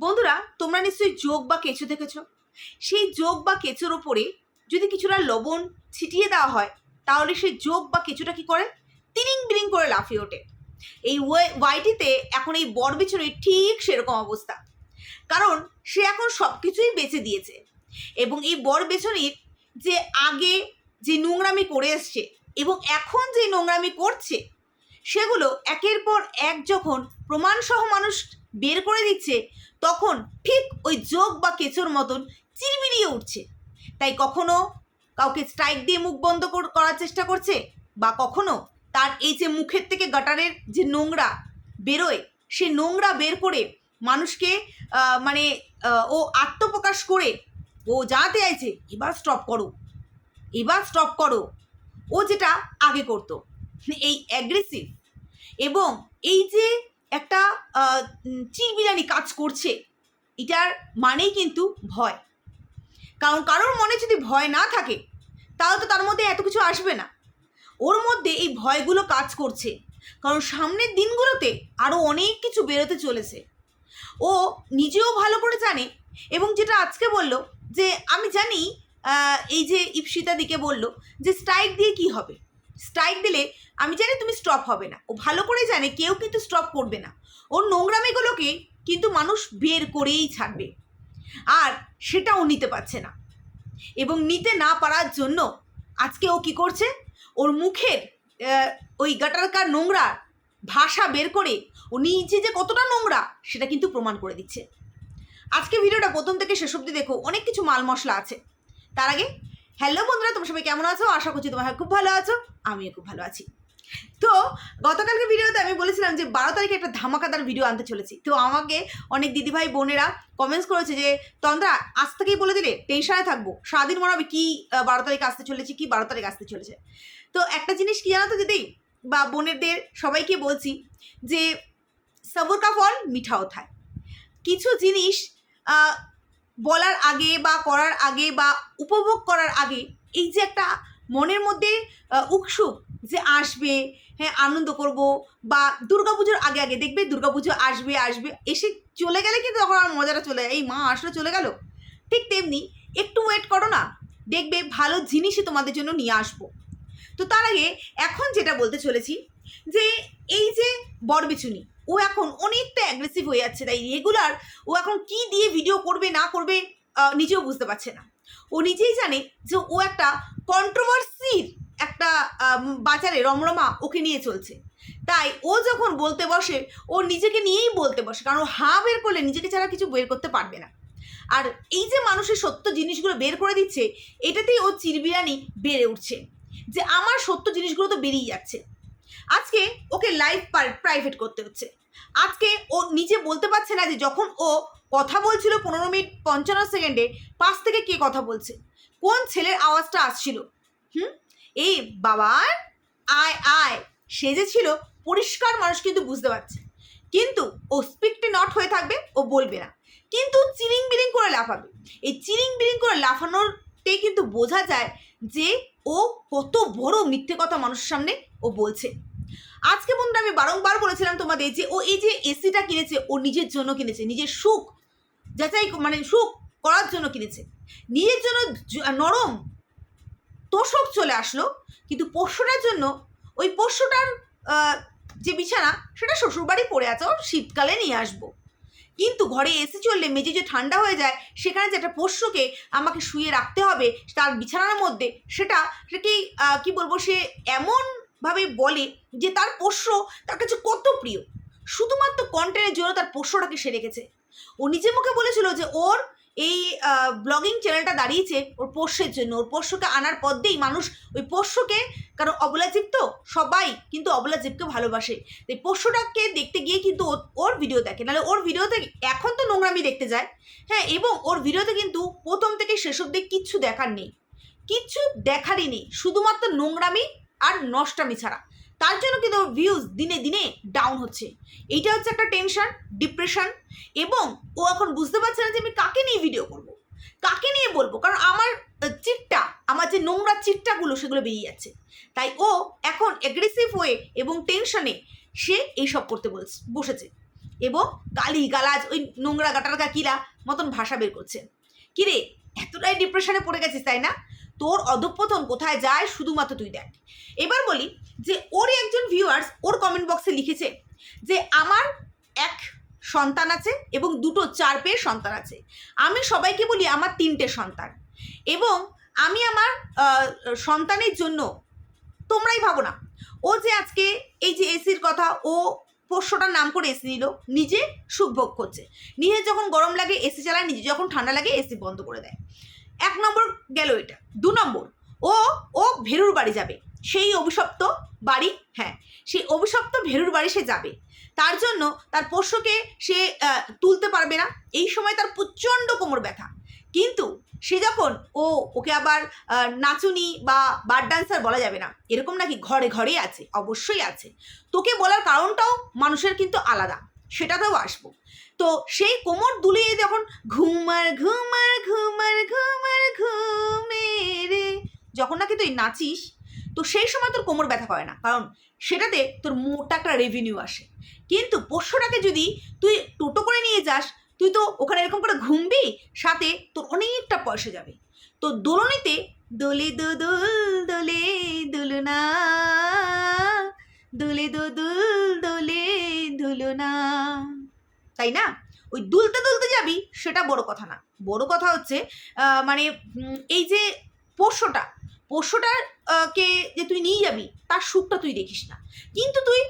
বন্ধুরা, তোমরা নিশ্চয়ই যোগ বা কেঁচো দেখেছ। সেই যোগ বা কেঁচোর ওপরে যদি কিছুটা লবণ ছিটিয়ে দেওয়া হয়, তাহলে সেই যোগ বা কেঁচোটা কি করে? তিরিং বিরিং করে লাফিয়ে ওঠে। এই ওয়ে- ওয়াইটিতে এখন এই বর বিছনের ঠিক সেরকম অবস্থা। কারণ সে এখন সব কিছুই বেঁচে দিয়েছে। এবং এই বর বেছনির যে আগে যে নোংরামি করে এসছে এবং এখন যে নোংরামি করছে, সেগুলো একের পর এক যখন প্রমাণসহ মানুষ বের করে দিচ্ছে তখন ঠিক ওই যোগ বা কেঁচোর মতন চিরমিরিয়ে উঠছে। তাই কখনো কাউকে স্ট্রাইক দিয়ে মুখ বন্ধ করার চেষ্টা করছে? বা কখনো তার এই যে মুখের থেকে গাটারের যে নোংরা বেরোয়, সে নোংরা বের করে মানুষকে মানে ও আত্মপ্রকাশ করে ও জানাতে চাইছে, এবার স্টপ করো। এবার স্টপ করো। ও যেটা আগে করতো, এই অ্যাগ্রেসিভ এবং এই যে একটা চিরবিরানি কাজ করছে। এটার মানেই কিন্তু ভয়। কারণ কারোর মনে যদি ভয় না থাকে, তাহলে তো তার মধ্যে এত কিছু আসবে না। ওর মধ্যে এই ভয়গুলো কাজ করছে। কারণ সামনের দিনগুলোতে আরও অনেক কিছু বেরোতে চলেছে। ও নিজেও ভালো করে জানে এবং যেটা আজকে বলল যে, আমি জানি এই যে ইপসিতা দিকে বলল যে, স্ট্রাইক দিয়ে কি হবে। স্ট্রাইক দিলে আমি জানি তুমি স্টপ হবে না। ও ভালো করে জানে কেউ কিন্তু স্টপ করবে না। ওর নোংরামিগুলোকে কিন্তু মানুষ বের করেই ছাড়বে। আর সেটা ও নিতে পারছে না। এবং নিতে না পারার জন্য আজকে ও কি করছে? ওর মুখের ওই গাটারকার নোংরা ভাষা বের করে ও নিজে যে কতটা নোংরা সেটা কিন্তু প্রমাণ করে দিচ্ছে। আজকে ভিডিওটা প্রথম থেকে শেষ অবধি দেখো, অনেক কিছু মাল মশলা আছে। তার আগে হ্যালো বন্ধুরা, তোমরা সবাই কেমন আছো? আশা করছি তোমরা খুব ভালো আছো। আমিও খুব ভালো আছি। তো গতকালকে ভিডিওতে আমি বলেছিলাম যে বারো তারিখে একটা ধামাকাদার ভিডিও আনতে চলেছি। তো আমাকে অনেক দিদিভাই, বোনেরা কমেন্টস করেছে যে, তন্দ্রা, আজ থেকেই বলে দিলে টেনশনে থাকব। সারাদিন মনে হবে কী বারো তারিখ আসতে চলেছে, কি বারো তারিখ আসতে চলেছে? তো একটা জিনিস কি জানো তো দিদি? বা বোনেরদের সবাইকে বলছি যে, সবর কা ফল মিঠাও থায় কিছু জিনিস বলার আগে বা করার আগে বা উপভোগ করার আগে এই যে একটা মনের মধ্যে উৎসুক যে আসবে হ্যাঁ আনন্দ করব বা দুর্গাপুজোর আগে আগে দেখবে দুর্গাপুজো আসবে আসবে, এসে চলে গেলে কিন্তু তখন আমার মজাটা চলে যায়। এই মা আসলে চলে গেল। ঠিক তেমনি একটু ওয়েট করো না, দেখবে ভালো জিনিসই তোমাদের জন্য নিয়ে আসব। তো তার আগে এখন যেটা বলতে চলেছি যে এই যে বরবিচুনি ও এখন অনেকটা অ্যাগ্রেসিভ হয়ে যাচ্ছে। তাই রেগুলার ও এখন কি দিয়ে ভিডিও করবে, না করবে নিজেও বুঝতে পারছে না। ও নিজেই জানে যে ও একটা কন্ট্রোভার্সির একটা বাজারে রমরমা ওকে নিয়ে চলছে। তাই ও যখন বলতে বসে, ও নিজেকে নিয়েই বলতে বসে, কারণ হা বের করলে নিজেকে ছাড়া কিছু বের করতে পারবে না। আর এই যে মানুষের সত্য জিনিসগুলো বের করে দিচ্ছে, এটাতেই ও চিরবিরানি বেড়ে উঠছে। যে আমার সত্য জিনিসগুলো তো বেরিয়ে যাচ্ছে। আজকে ওকে লাইভ প্রাইভেট করতে হচ্ছে। আজকে ও নিজে বলতে পারছে না যে যখন ও কথা বলছিল পনেরো মিনিট পঞ্চান্ন সেকেন্ডে, পাশ থেকে কে কথা বলছে? কোন ছেলের আওয়াজটা আসছিল? হুম? এই বাবার আয় আয়, সে যে ছিল, পরিষ্কার মানুষ কিন্তু বুঝতে পারছে। কিন্তু ও স্পিকটে নট হয়ে থাকবে, ও বলবে না। কিন্তু চিরিং বিরিং করে লাফাবে। এই চিরিং বিরিং করে লাফানোরতেই কিন্তু বোঝা যায় যে ও কত বড় মিথ্যে কথা মানুষের সামনে ও বলছে। আজকে বন্ধু আমি বারংবার বলেছিলাম তোমাদের যে ও এই যে এসিটা কিনেছে, ও নিজের জন্য কিনেছে, নিজের সুখ যাচাই মানে সুখ করার জন্য কিনেছে। নিজের জন্য নরম তোষক চলে আসলো, কিন্তু পোষ্যটার জন্য ওই পোষ্যটার যে বিছানা সেটা শ্বশুরবাড়ি পড়ে আছে, ওর শীতকালে নিয়ে আসব। কিন্তু ঘরে এসে চললে মেঝে যে ঠান্ডা হয়ে যায়, সেখানে যে একটা পোষ্যকে আমাকে শুয়ে রাখতে হবে, তার বিছানার মধ্যে, সেটা সেটি কি বলব, সে এমনভাবে বলে যে তার পোষ্য তার কাছে কত প্রিয়। শুধুমাত্র কন্টেনের জন্য তার পোষ্যটাকে সে রেখেছে। ও নিজের মুখে বলেছিল যে ওর এই ব্লগিং চ্যানেলটা দাঁড়িয়েছে ওর পোষ্যের জন্য। ওর পোষ্যকে আনার পর দিয়েই মানুষ ওই পোষ্যকে, কারণ অবলাজীব তো, সবাই কিন্তু অবলাজীবকে ভালোবাসে। এই পোষ্যটাকে দেখতে গিয়ে কিন্তু ওর ভিডিও দেখে। নাহলে ওর ভিডিওতে এখন তো নোংরামি দেখতে যায়। হ্যাঁ এবং ওর ভিডিওতে কিন্তু প্রথম থেকে শেষ অব্দি কিচ্ছু দেখার নেই। কিচ্ছু দেখারই নেই। শুধুমাত্র নোংরামি আর নষ্টামি ছাড়া। তার জন্য কিন্তু ভিউজ দিনে দিনে ডাউন হচ্ছে। এইটা হচ্ছে একটা টেনশন ডিপ্রেশন এবং ও এখন বুঝতে পারছে না যে আমি কাকে নিয়ে ভিডিও করব। কাকে নিয়ে বলব? কারণ আমার চিটটা, আমার যে নোংরা চিটটাগুলো সেগুলো বেরিয়ে যাচ্ছে। তাই ও এখন অ্যাগ্রেসিভ হয়ে এবং টেনশনে সে এইসব করতে বলছে, বসেছে এবং গালি গালাজ ওই নোংরা গাটার কিলা মতন ভাষা বের করছে। কিরে, এতটাই ডিপ্রেশনে পড়ে গেছিস, তাই না? তোর অধঃপতন কোথায় যায় শুধুমাত্র তুই দেখ। এবার বলি যে ওর একজন ভিউয়ার্স ওর কমেন্ট বক্সে লিখেছে যে আমার এক সন্তান আছে এবং দুটো চার পেয়ের সন্তান আছে। আমি সবাইকে বলি আমার তিনটে সন্তান এবং আমি আমার সন্তানের জন্য তোমরাই ভাবো না। ও যে আজকে এই যে এসির কথা, ও পোষ্যটার নাম করে এসি নিল, নিজে সুখভোগ করছে। নিজে যখন গরম লাগে এসি চালায়, নিজে যখন ঠান্ডা লাগে এসি বন্ধ করে দেয়। এক নম্বর গেল এটা, দু নম্বর, ও ও ভেরুর বাড়ি যাবে, সেই অভিশপ্ত বাড়ি হ্যাঁ সেই অভিশপ্ত ভেরুর বাড়ি সে যাবে, তার জন্য তার পোষ্যকে সে তুলতে পারবে না, এই সময় তার প্রচণ্ড কোমর ব্যথা, কিন্তু সে যখন, ও, ওকে আবার নাচুনি বা বার ডান্সার বলা যাবে না, এরকম নাকি ঘরে ঘরেই আছে, অবশ্যই আছে, তোকে বলার কারণটাও মানুষের কিন্তু আলাদা সেটাতেও আসব। তো সেই কোমর দুলিয়ে যখন ঘুমার ঘুমার ঘুমার ঘুমার, ঘুমে রে, যখন নাকি তুই নাচিস, তো সেই সময় তোর কোমর ব্যথা করে না। কারণ সেটাতে তোর মোটা একটা রেভিনিউ আসে। কিন্তু পোষ্যটাকে যদি তুই টোটো করে নিয়ে যাস, তুই তো ওখানে এরকম করে ঘুমবি, সাথে তোর অনেকটা পয়সা যাবে। তো দোলনিতে দোলে দোদোল, দোলে দুলনা দোলে দুল, দোলে দুলনা তাই না? ওই দুলতে দুলতে যাবি, সেটা বড় কথা না। বড় কথা হচ্ছে মানে এই যে পোষ্যটা, পোষ্যটার কে যে তুই নিয়ে যাবি, তার সুখটা তুই দেখিস না। কিন্তু তুই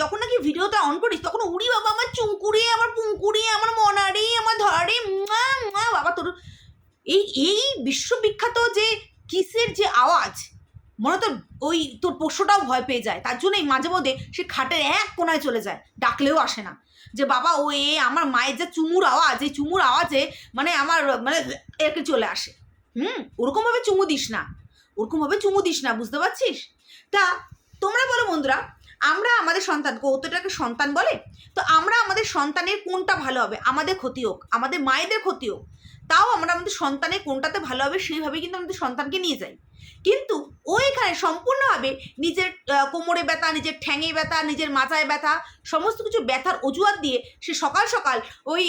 যখন নাকি ভিডিওটা অন করিস, তখন উড়ি বাবা আমার চুঙ্কুরে আমার পুঙ্কুরে আমার মনারে আমার ধরে বাবা তোর, এই এই বিশ্ববিখ্যাত যে কিসের যে আওয়াজ মনে তোর ওই তোর পোষ্যটাও ভয় পেয়ে যায়। তার জন্যই মাঝে মধ্যে সে খাটের এক কোনায় চলে যায়, ডাকলেও আসে না। যে বাবা, ও এ, আমার মায়ের যে চুমুর আওয়াজ, এই চুমুর আওয়াজে মানে আমার মানে একে চলে আসে। হুম? ওরকমভাবে চুমু দিস না। ওরকমভাবে চুমু দিস না, বুঝতে পারছিস? তা তোমরা বলো বন্ধুরা, আমরা আমাদের সন্তান ওতটাকে সন্তান বলে? তো আমরা আমাদের সন্তানের কোনটা ভালো হবে? আমাদের ক্ষতি হোক, আমাদের মায়েদের ক্ষতি হোক তাও আমরা আমাদের সন্তানের কোনটাতে ভালো হবে সেইভাবে কিন্তু আমাদের সন্তানকে নিয়ে যাই। কিন্তু ও এখানে সম্পূর্ণভাবে নিজের কোমরে ব্যথা নিজের ঠ্যাঙে ব্যথা নিজের মাথায় ব্যথা সমস্ত কিছু ব্যথার অজুহাত দিয়ে সে সকাল সকাল ওই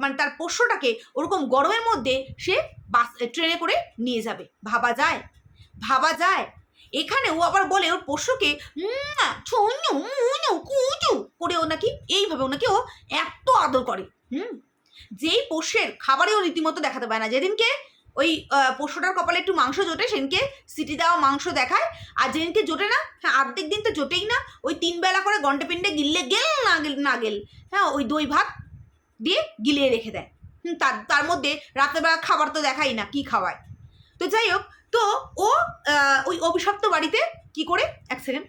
মানে তার পোষ্যটাকে ওরকম গরমের মধ্যে সে বাস ট্রেনে করে নিয়ে যাবে। ভাবা যায়? ভাবা যায়? এখানে ও আবার বলে ওর পোষ্যকে "মুয়া, ছুঁয়ু, মুঁয়ু, কুঁচু" করে ও নাকি এইভাবে ও নাকি ও এত আদর করে। হুম? যেই পোষ্যের খাবারেও রীতিমতো দেখাতে পায় না। যেদিনকে ওই পোষ্যটার কপালে একটু মাংস জোটে, সেদিনকে সিটি দেওয়া মাংস দেখায়। আর যেদিনকে জোটে না হ্যাঁ অর্ধেক দিন তো জোটেই না, ওই তিন বেলা করে গন্টে পিন্ডে গিললে গেল না গেল না গেল হ্যাঁ ওই দই ভাত দিয়ে গিলিয়ে রেখে দেয়। তার তার মধ্যে রাত্রেবেলা খাবার তো দেখাই না, কি খাওয়ায়। তো যাই হোক, তো ও ওই অভিশপ্ত বাড়িতে কি করে? এক সেকেন্ড।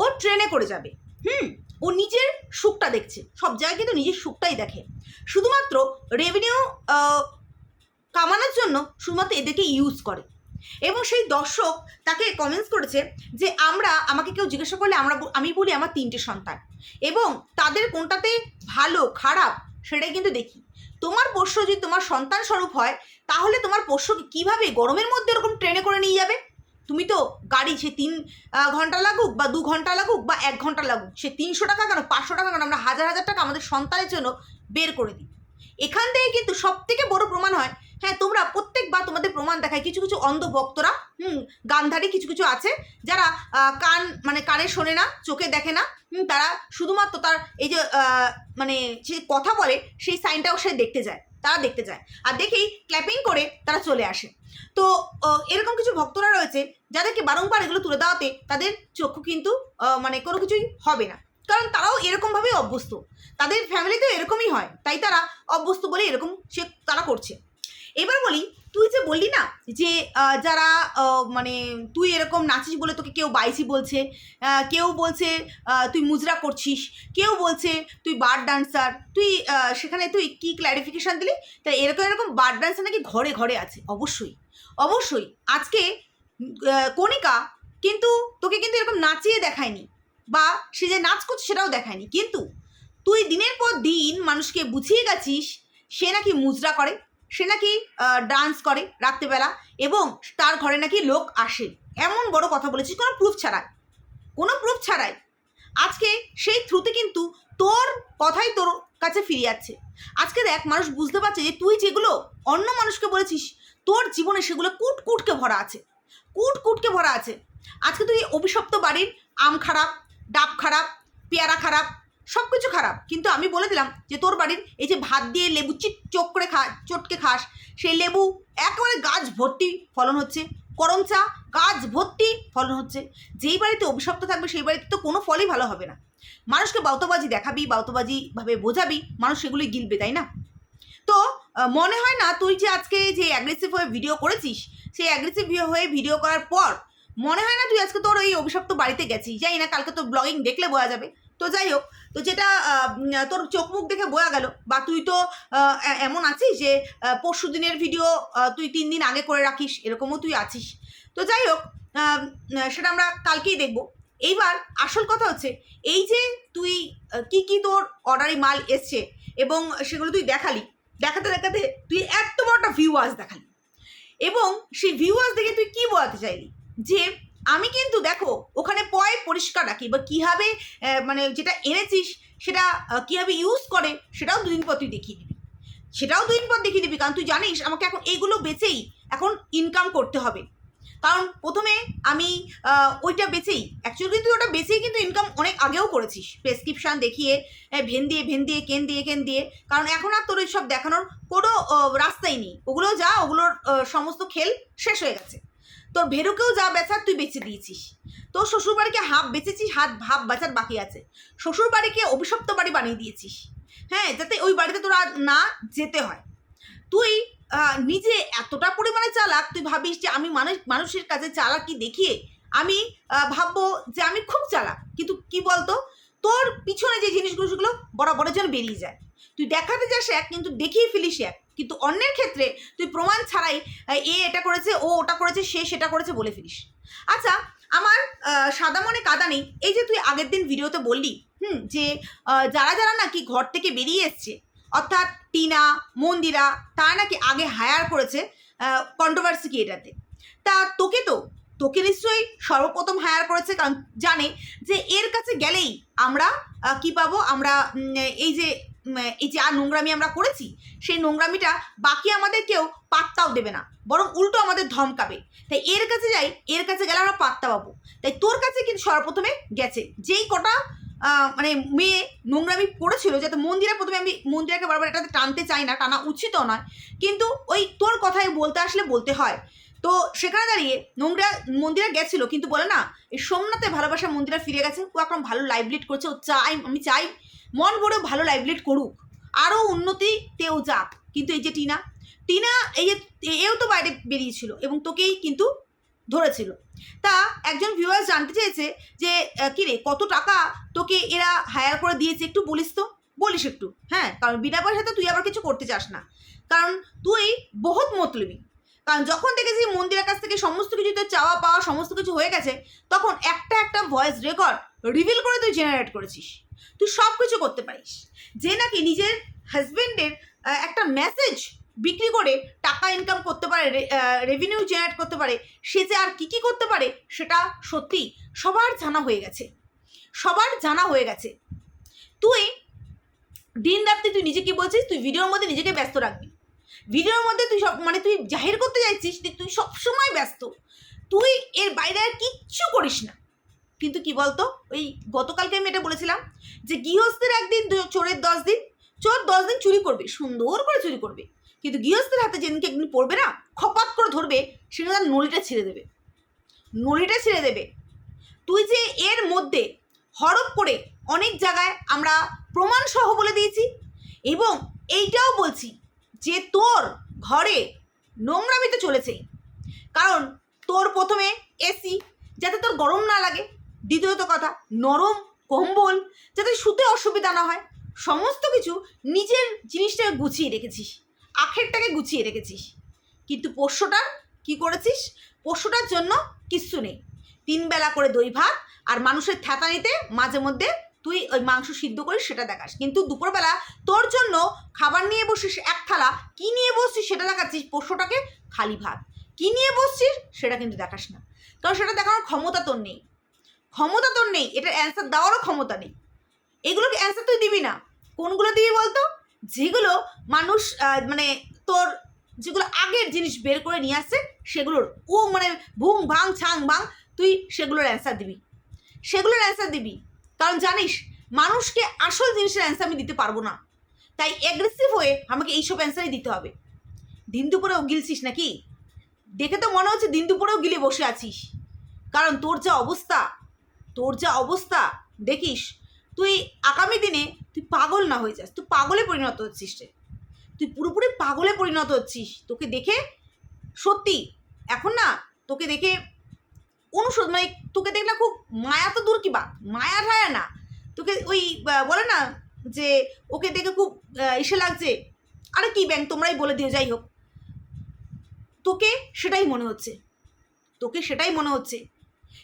ও ট্রেনে করে যাবে। হুম, ও নিজের সুখটা দেখছে। সব জায়গায় কিন্তু নিজের সুখটাই দেখে। শুধুমাত্র রেভিনিউ কামানোর জন্য শুধুমাত্র এদেরকে ইউজ করে। এবং সেই দর্শক তাকে কমেন্টস করেছে যে, আমরা, আমাকে কেউ জিজ্ঞাসা করলে আমরা আমি বলি আমার তিনটে সন্তান। এবং তাদের কোনটাতে ভালো, খারাপ, সেটাই কিন্তু দেখি। তোমার পোষ্য যদি তোমার সন্তান স্বরূপ হয়, তাহলে তোমার পোষ্যকে কীভাবে গরমের মধ্যে এরকম ট্রেনে করে নিয়ে যাবে? তুমি তো গাড়ি সে তিন ঘণ্টা লাগুক বা দু ঘণ্টা লাগুক বা এক ঘণ্টা লাগুক সে তিনশো টাকা কেন পাঁচশো টাকা কেন আমরা হাজার হাজার টাকা আমাদের সন্তানের জন্য বের করে দিই। এখান থেকে কিন্তু সব থেকে বড় প্রমাণ হয় হ্যাঁ তোমরা প্রত্যেকবার তোমাদের প্রমাণ দেখায় কিছু কিছু অন্ধ ভক্তরা হুম গান্ধারী কিছু কিছু আছে যারা কান মানে কানে শোনে না চোখে দেখে না হুম, তারা শুধুমাত্র তার এই যে মানে সে কথা বলে সেই সাইনটাও সে দেখতে যায়। তারা দেখতে যায়। আর দেখেই ক্ল্যাপিং করে তারা চলে আসে। তো এরকম কিছু ভক্তরা রয়েছে, যাদেরকে বারংবার এগুলো তুলে দেওয়াতে তাদের চক্ষু কিন্তু মানে কোনো কিছুই হবে না। কারণ তারাও এরকমভাবেই অভ্যস্ত। তাদের ফ্যামিলিতেও এরকমই হয়। তাই তারা অভ্যস্ত বলে এরকম সে, তারা করছে। এবার বলি তুই যে বললি না যে যারা মানে তুই এরকম নাচিস বলে তোকে কেউ বাইসি বলছে কেউ বলছে তুই মুজরা করছিস, কেউ বলছে তুই বার ডান্সার, তুই সেখানে তুই কি ক্ল্যারিফিকেশন দিলি? তা এরকম এরকম বার ডান্সার নাকি ঘরে ঘরে আছে, অবশ্যই। অবশ্যই। আজকে কণিকা কিন্তু তোকে কিন্তু এরকম নাচিয়ে দেখায়নি বা সে যে নাচ করছে সেটাও দেখায়নি। কিন্তু তুই দিনের পর দিন মানুষকে বুঝিয়ে গেছিস, সে নাকি মুজরা করে। সে নাকি ডান্স করে রাত্রেবেলা এবং তার ঘরে নাকি লোক আসে। এমন বড় কথা বলেছিস, কোনো প্রুফ ছাড়াই। কোনো প্রুফ ছাড়াই। আজকে সেই থ্রুতে কিন্তু তোর কথাই তোর কাছে ফিরে যাচ্ছে আজকে দেখ মানুষ বুঝতে পারছে যে তুই যেগুলো অন্য মানুষকে বলেছিস, তোর জীবনে সেগুলো কুট কুটকে ভরা আছে। কুট কুটকে ভরা আছে। আজকে তুই অভিশপ্ত বাড়ির আম খারাপ, ডাব খারাপ, পেয়ারা খারাপ সব কিছু খারাপ। কিন্তু আমি বলে দিলাম যে তোর বাড়ির এই যে ভাত দিয়ে লেবু চিট চোখ করে খা, চটকে খাস, সেই লেবু একেবারে গাছ ভর্তি ফলন হচ্ছে। করম চা, গাছ ভর্তি ফলন হচ্ছে। যেই বাড়িতে অভিশপ্ত থাকবে, সেই বাড়িতে তো কোনো ফলই ভালো হবে না। মানুষকে বাউতবাজি দেখাবি, বাউতবাজি ভাবে বোঝাবি, মানুষ সেগুলি গিলবে, তাই না? তো মনে হয় না তুই যে আজকে যে অ্যাগ্রেসিভ হয়ে ভিডিও করেছিস, সেই অ্যাগ্রেসিভ হয়ে ভিডিও করার পর মনে হয় না তুই আজকে তোর ওই অভিশপ্ত বাড়িতে গেছিস? যাই না, কালকে তোর ব্লগিং দেখলে বোঝা যাবে। তো যাই হোক তো যেটা তোর চোখ মুখ দেখে বোঝা গেল। বা তুই তো এমন আছিস যে পরশু দিনের ভিডিও তুই তিন দিন আগে করে রাখিস, এরকমও তুই আছিস। তো যাই হোক সেটা আমরা কালকেই দেখব। এইবার আসল কথা হচ্ছে, এই যে তুই কি কি তোর অর্ডারি মাল এসছে এবং সেগুলো তুই দেখালি, দেখাতে দেখাতে তুই এত বড় একটা ভিউয়ার্স দেখালি। এবং সেই ভিউয়ার্স দেখে তুই কি বলাতে চাইলি? যে আমি কিন্তু দেখো, ওখানে পয় পরিষ্কার রাখি বা কীভাবে মানে যেটা এনেছিস, সেটা কীভাবে ইউজ করে, সেটাও দুদিন পর তুই দেখিয়ে দিবি। সেটাও দুদিন পর দেখিয়ে দিবি, কারণ তুই জানিস, আমাকে এখন এইগুলো বেচেই এখন ইনকাম করতে হবে। কারণ প্রথমে আমি ওইটা বেচেই অ্যাকচুয়ালি তুই ওটা বেচেই কিন্তু ইনকাম অনেক আগেও করেছিস। প্রেসক্রিপশান দেখিয়ে ভেন দিয়ে ভেন দিয়ে কেন দিয়ে কেন দিয়ে কারণ এখন আর তোর সব দেখানোর কোনো রাস্তাই নেই। ওগুলো যা, ওগুলোর সমস্ত খেল শেষ হয়ে গেছে। তোর ভেরুকেও যা বেচার তুই বেচে দিয়েছিস। তোর শ্বশুরবাড়িকে হাফ বেঁচেছিস, হাত ভাব বেচার বাকি আছে। শ্বশুরবাড়িকে অভিশপ্ত বাড়ি বানিয়ে দিয়েছিস। হ্যাঁ যাতে ওই বাড়িতে তোরা না যেতে হয়। তুই নিজে এতটা পরিমাণে চালাক, তুই ভাবিস যে আমি মানুষ, মানুষের কাছে চালাকি দেখিয়ে আমি ভাববো যে আমি খুব চালাক। কিন্তু কি বলতো? তোর পিছনে যে জিনিসগুলো সেগুলো বরাবরের জন্য বেরিয়ে যায়। তুই দেখাতে যাস এক, কিন্তু দেখিয়ে ফেলিস এক। কিন্তু অন্যের ক্ষেত্রে তুই প্রমাণ ছাড়াই এ এটা করেছে, ও ওটা করেছে, সে সেটা করেছে বলে ফেলিস। আচ্ছা আমার সাদা মনে কাদা নেই। এই যে তুই আগের দিন ভিডিওতে বললি, হুম, যে যারা যারা নাকি ঘর থেকে বেরিয়ে এসছে, অর্থাৎ টিনা, মন্দিরা, তারা নাকি আগে হায়ার করেছে কন্ট্রোভার্সি ক্রিয়েটারদের তা তোকে তো, তোকে নিশ্চয়ই সর্বপ্রথম হায়ার করেছে কারণ জানে যে এর কাছে গেলেই আমরা কি পাবো? আমরা এই যে এই যে আর নোংরামি আমরা করেছি, সেই নোংরামিটা বাকি আমাদের কেউ পাত্তাও দেবে না, বরং উল্টো আমাদের ধমকাবে। তাই এর কাছে যাই, এর কাছে গেলে আমরা পাত্তা পাবো। তাই তোর কাছে কিন্তু সর্বপ্রথমে গেছে। যেই কটা মানে মেয়ে নোংরামি করেছিল, যাতে মন্দিরা প্রথমে আমি মন্দিরাকে বারবার এটাতে টানতে চাই না, টানা উচিত নয়, কিন্তু ওই তোর কথায় বলতে আসলে বলতে হয়। তো সেখানে দাঁড়িয়ে নোংরা মন্দিরা গেছিল, কিন্তু বলে না, এই সোমনাথে ভালোবাসা মন্দিরা ফিরে গেছে, ও এখন ভালো লাইভ লিড করছে, ও চাই, আমি চাই মন ভরেও ভালো লাইভ লিড করুক আরও উন্নতিতেও যাক। কিন্তু এই যে টিনা টিনা এই যে, এও তো বাইরে বেরিয়েছিল এবং তোকেই কিন্তু ধরেছিল। তা একজন ভিউয়ার্স জানতে চেয়েছে যে কিরে, কত টাকা তোকে এরা হায়ার করে দিয়েছে একটু বলিস তো? বলিস একটু হ্যাঁ? কারণ বিনা পয়সাতে তুই আবার কিছু করতে চাস না। কারণ তুই বহুত মতলবি। কারণ যখন দেখেছি মন্দিরের কাছ থেকে সমস্ত কিছু তোর চাওয়া পাওয়া সমস্ত কিছু হয়ে গেছে, তখন একটা একটা ভয়েস রেকর্ড রিভিল করে তুই জেনারেট করেছিস। তুই সব কিছু করতে পারিস। যে নাকি নিজের হাজব্যান্ডের একটা মেসেজ বিক্রি করে টাকা ইনকাম করতে পারে রেভিনিউ জেনারেট করতে পারে, সে যে আর কী কী করতে পারে সেটা সত্যি সবার জানা হয়ে গেছে। সবার জানা হয়ে গেছে। তুই দিন রাত্রি তুই নিজে কি বলছিস, তুই ভিডিওর মধ্যে নিজেকে ব্যস্ত রাখবি। ভিডিওর মধ্যে তুই সব মানে তুই জাহির করতে চাইছিস তুই সবসময় ব্যস্ত। তুই এর বাইরে আর কিচ্ছু করিস না। কিন্তু কি বলতো? ওই গতকালকে আমি এটা বলেছিলাম যে গৃহস্থের একদিন চোরের দশ দিন, চোর দশ দিন চুরি করবে, সুন্দর করে চুরি করবে। কিন্তু গৃহস্থের হাতে যেদিনকে একদিন পড়বে না, খপাত করে ধরবে সেটা তার নলিটা ছেড়ে দেবে। নলিটা ছেড়ে দেবে। তুই যে এর মধ্যে হরপ করে অনেক জায়গায় আমরা প্রমাণ সহ বলে দিয়েছি, এবং এইটাও বলছি যে তোর ঘরে নোংরামি তো চলেছেই কারণ তোর প্রথমে এসি যাতে তোর গরম না লাগে। দ্বিতীয়ত কথা, নরম কম্বল, যাতে শুতে অসুবিধা না হয়। সমস্ত কিছু নিজের জিনিসটাকে গুছিয়ে রেখেছিস, আখেরটাকে গুছিয়ে রেখেছিস। কিন্তু পোষ্যটার কি করেছিস? পোষ্যটার জন্য কিচ্ছু নেই। তিন বেলা করে দই ভাত আর মানুষের থ্যাতা নিতে মাঝে মধ্যে তুই ওই মাংস সিদ্ধ করিস, সেটা দেখাস। কিন্তু দুপুরবেলা তোর জন্য খাবার নিয়ে বসিস এক থালা, কি নিয়ে বসছিস সেটা দেখাচ্ছিস পোষ্যটাকে খালি ভাত। কি নিয়ে বসছিস সেটা কিন্তু দেখাস না। কারণ সেটা দেখানোর ক্ষমতা তোর নেই। ক্ষমতা তোর নেই। এটার অ্যান্সার দেওয়ারও ক্ষমতা নেই। এগুলোকে অ্যান্সার তুই দিবি না। কোনগুলো দিবি বলতো? যেগুলো মানুষ মানে তোর যেগুলো আগের জিনিস বের করে নিয়ে আসছে, সেগুলোর ও মানে ভুং, ভাং, ছাং ভাং তুই সেগুলোর অ্যান্সার দিবি। সেগুলোর অ্যান্সার দিবি। কারণ জানিস, মানুষকে আসল জিনিসের অ্যান্সার আমি দিতে পারব না। তাই অ্যাগ্রেসিভ হয়ে আমাকে এইসব অ্যান্সারই দিতে হবে। দিন দুপুরেও গিলছিস নাকি? দেখে তো মনে হচ্ছে দিন দুপুরেও গিলে বসে আছিস। কারণ তোর যা অবস্থা, তোর যা অবস্থা, দেখিস, তুই আগামী দিনে তুই পাগল না হয়ে যাস, তুই পাগলে পরিণত হচ্ছিস রে। তুই পুরোপুরি পাগলে পরিণত হচ্ছিস। তোকে দেখে সত্যি, এখন না, তোকে দেখে অনুশোধ মানে তোকে দেখলে খুব মায়া তো দূর কি বা মায়া ঠায়া না। তোকে ওই বলে না যে, ওকে দেখে খুব ইসে লাগছে, আরে কি ব্যাং, তোমরাই বলে দিও, যাই হোক। তোকে সেটাই মনে হচ্ছে। তোকে সেটাই মনে হচ্ছে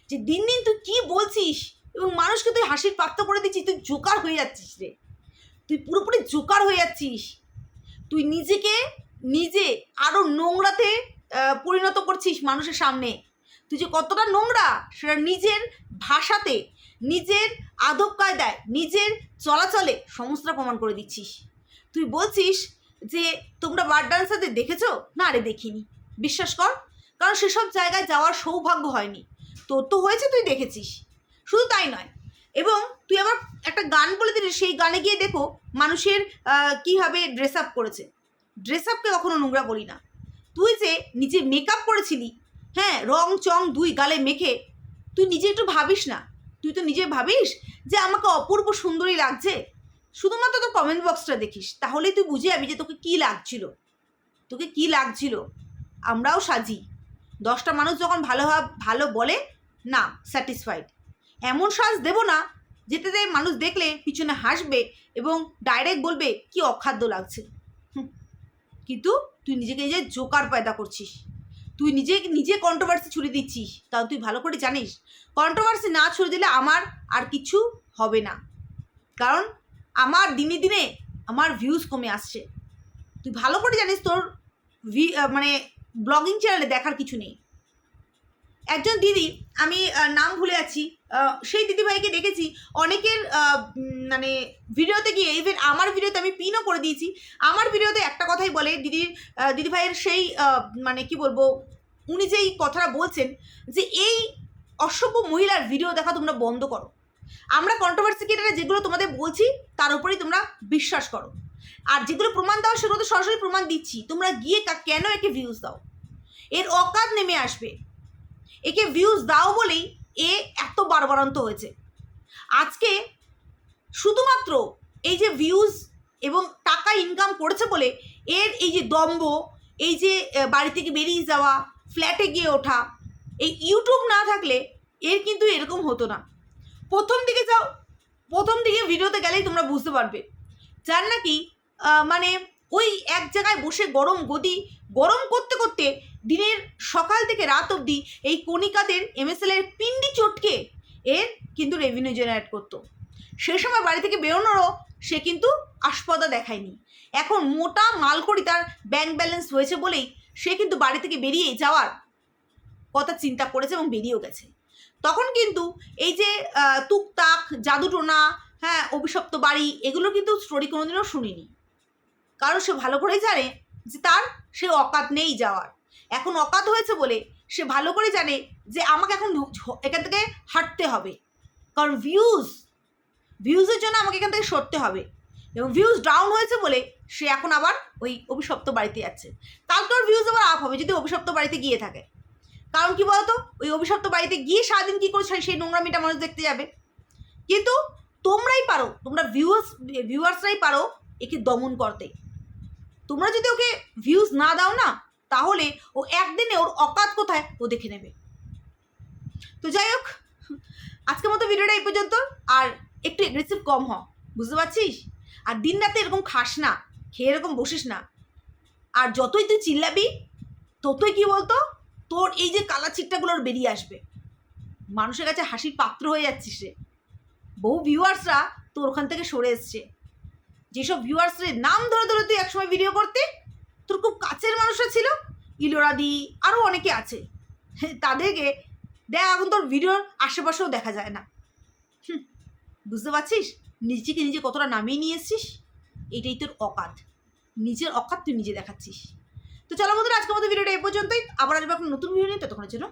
যে, দিন দিন তুই কি বলছিস? এবং মানুষকে তুই হাসির পাত্র করে দিচ্ছিস, তুই জোকার হয়ে যাচ্ছিস রে। তুই পুরোপুরি জোকার হয়ে যাচ্ছিস। তুই নিজেকে নিজে আরও নোংরাতে পরিণত করছিস মানুষের সামনে। তুই যে কতটা নোংরা, সেটা নিজের ভাষাতে, নিজের আদব কায়দায়, নিজের চলাচলে সমস্তটা প্রমাণ করে দিচ্ছিস। তুই বলছিস যে তোমরা বার ডান্সারদের দেখেছ? না আরে দেখিনি। বিশ্বাস কর, কারণ সেসব জায়গায় যাওয়ার সৌভাগ্য হয়নি। তোর তো হয়েছে তুই দেখেছিস। শুধু তাই নয়, এবং তুই আবার একটা গান বলে দিলি, সেই গানে গিয়ে দেখো মানুষের কীভাবে ড্রেস আপ করেছে। ড্রেস আপকে কখনো নোংরা বলি না। তুই যে নিজে মেকআপ করেছিলি হ্যাঁ রং, চং দুই গালে মেখে তুই নিজে একটু ভাবিস না। তুই তো নিজে ভাবিস যে আমাকে অপূর্ব সুন্দরী লাগছে। শুধুমাত্র তোর কমেন্ট বক্সটা দেখিস, তাহলেই তুই বুঝে যাবি যে তোকে কী লাগছিল। তোকে কী লাগছিল? আমরাও সাজি। দশটা মানুষ যখন ভালো ভালো বলে, না স্যাটিসফাইড এমন সাজ দেবো না যেটাতে মানুষ দেখলে পিছনে হাসবে এবং ডাইরেক্ট বলবে, কি অখাদ্য লাগছে। কিন্তু তুই নিজেকে নিজে জোকার পয়দা করছিস। তুই নিজে নিজে কন্ট্রোভার্সি ছুড়ে দিচ্ছিস। তাও তুই ভালো করে জানিস। কন্ট্রোভার্সি না ছুড়ে দিলে আমার আর কিছু হবে না। কারণ আমার দিনে দিনে আমার ভিউজ কমে আসছে। তুই ভালো করে জানিস তোর ভি মানে ব্লগিং চ্যানেলে দেখার কিছু নেই। একজন দিদি, আমি নাম ভুলে আছি সেই দিদিভাইকে দেখেছি। অনেকের মানে ভিডিওতে গিয়ে ইভেন আমার ভিডিওতে আমি পিনও করে দিয়েছি। আমার ভিডিওতে একটা কথাই বলে, দিদির দিদিভাইয়ের সেই মানে কি বলব, উনি যেই কথাটা বলছেন যে, এই অসভ্য মহিলার ভিডিও দেখা তোমরা বন্ধ করো। আমরা কন্ট্রোভার্সি ক্রিয়েটারে যেগুলো তোমাদের বলছি, তার উপরেই তোমরা বিশ্বাস করো। আর যেগুলো প্রমাণ দাও সেগুলো তো সরাসরি প্রমাণ দিচ্ছি। তোমরা গিয়ে কেন একে ভিউজ দাও? এর অকাত নেমে আসবে। একে ভিউজ দাও বলেই এ এত বারবারন্ত হয়েছে। আজকে শুধুমাত্র এই যে ভিউজ এবং টাকা ইনকাম করেছে বলে এর এই যে দম্ব এই যে বাড়ি থেকে বেরিয়ে যাওয়া ফ্ল্যাটে গিয়ে ওঠা, এই ইউটিউব না থাকলে এর কিন্তু এরকম হতো না। প্রথম দিকে যাও, প্রথম দিকে ভিডিওতে গেলেই তোমরা বুঝতে পারবে। যার নাকি মানে ওই এক জায়গায় বসে গরম গদি, গরম করতে করতে দিনের সকাল থেকে রাত অবধি এই কণিকাদের এমএসএল এর পিন্ডি চটকে এর কিন্তু রেভিনিউ জেনারেট করতো। সে সময় বাড়ি থেকে বেরোনোরও সে কিন্তু আস্পদা দেখায়নি। এখন মোটা মালকড়ি তার ব্যাংক ব্যালেন্স হয়েছে বলেই সে কিন্তু বাড়ি থেকে বেরিয়ে যাওয়ার কথা চিন্তা করেছে এবং বেরিয়েও গেছে। তখন কিন্তু এই যে তুকতাক জাদুটোনা হ্যাঁ অভিশপ্ত বাড়ি, এগুলো কিন্তু স্টোরি কোনোদিনও শুনিনি। কারণ সে ভালো করেই জানে যে তার সে অকাত নেই যাওয়ার। এখন অকাত হয়েছে বলে সে ভালো করে জানে যে আমাকে এখন এখান থেকে হাঁটতে হবে। কারণ ভিউজ ভিউজের জন্য আমাকে এখান থেকে সরতে হবে। এবং ভিউজ ডাউন হয়েছে বলে সে এখন আবার ওই অভিশপ্ত বাড়িতে যাচ্ছে। কালকে ওর ভিউজ আবার আপ হবে যদি অভিশপ্ত বাড়িতে গিয়ে থাকে। কারণ কি বলতো? ওই অভিশপ্ত বাড়িতে গিয়ে সারাদিন কী করে সেই নোংরামিটা মানুষ দেখতে যাবে। কিন্তু তোমরাই পারো, তোমরা ভিউয়ার্স ভিউয়ার্সরাই পারো একে দমন করতে। তোমরা যদি ওকে ভিউজ না দাও না, তাহলে ও একদিনে ওর অকাত কোথায় ও দেখে নেবে। তো যাই হোক, আজকের মতো ভিডিওটা এই পর্যন্ত। আর একটু এগ্রেসিভ কম হ, বুঝতে পারছিস? আর দিন রাতে এরকম খাস না, খেয়ে এরকম বসিস না। আর যতই তুই চিল্লাবি, ততই কি বলতো, তোর এই যে কালা চিট্টাগুলোর বেরিয়ে আসবে। মানুষের কাছে হাসির পাত্র হয়ে যাচ্ছিস রে। বহু ভিউয়ার্সরা তোর ওখান থেকে সরে এসছে। যেসব ভিউয়ার্সের নাম ধরে ধরে তুই একসময় ভিডিও করতে, তোর খুব কাছের মানুষরা ছিল ইলোরাদি আরও অনেকে আছে। তাদেরকে দেখ, এখন তোর ভিডিওর আশেপাশেও দেখা যায় না। বুঝতে পারছিস? নিজেকে নিজে কতটা নামিয়ে নিয়ে এসছিস, এটাই তোর অকাত। নিজের অকাত তুই নিজে দেখাচ্ছিস। তো চলো বন্ধুরা, আজকের মতো ভিডিওটা এ পর্যন্তই। আবার আসব একটা নতুন ভিডিও নিয়ে। ততক্ষণের জন্য